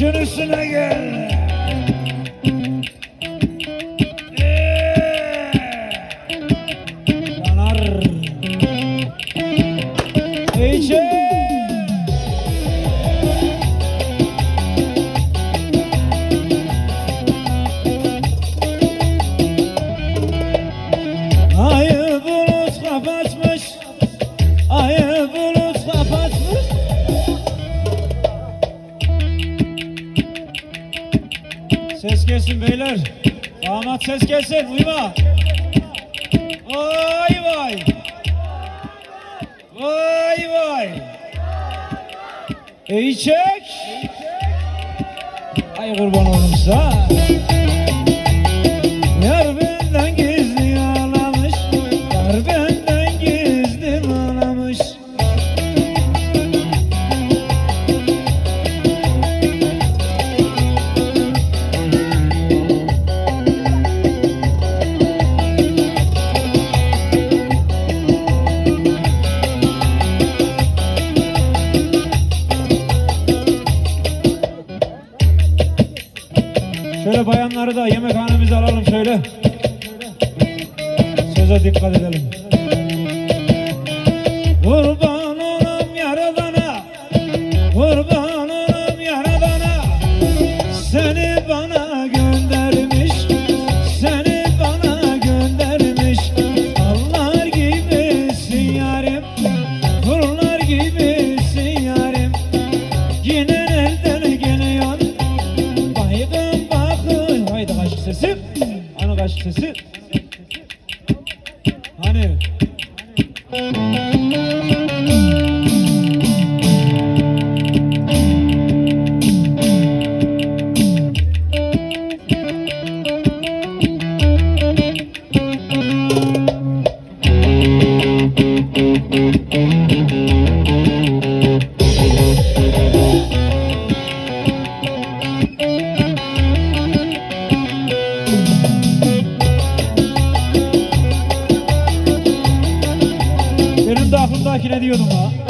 üstüne gel. Ee, Yanar. İçe. Beyler Damat ses gelsin uyuma Vay vay. Vay vay. İyi çek Ay kurban olun sana bayanları da yemekhanemize alalım şöyle. Söze dikkat edelim. Benim de 乐的吗？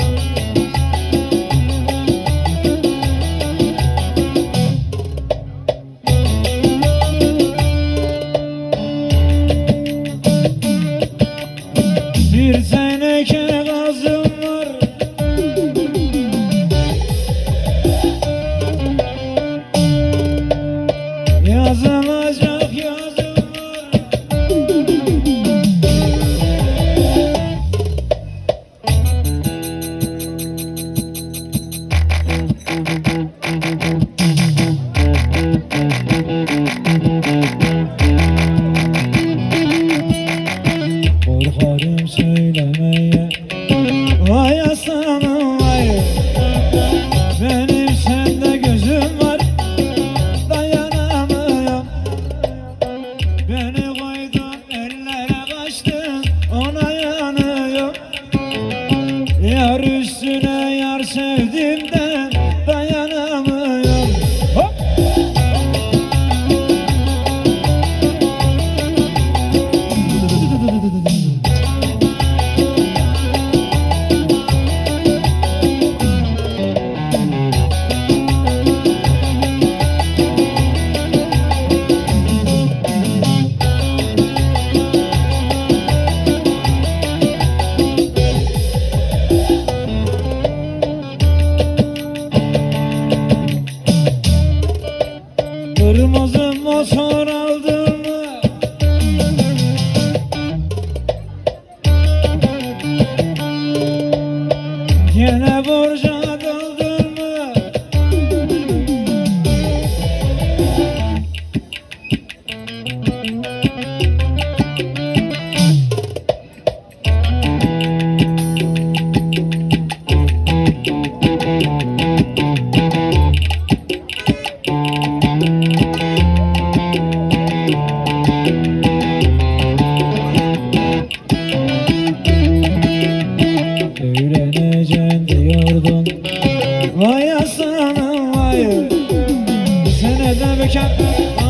Üstüne yar sevdim de amor Never shut up.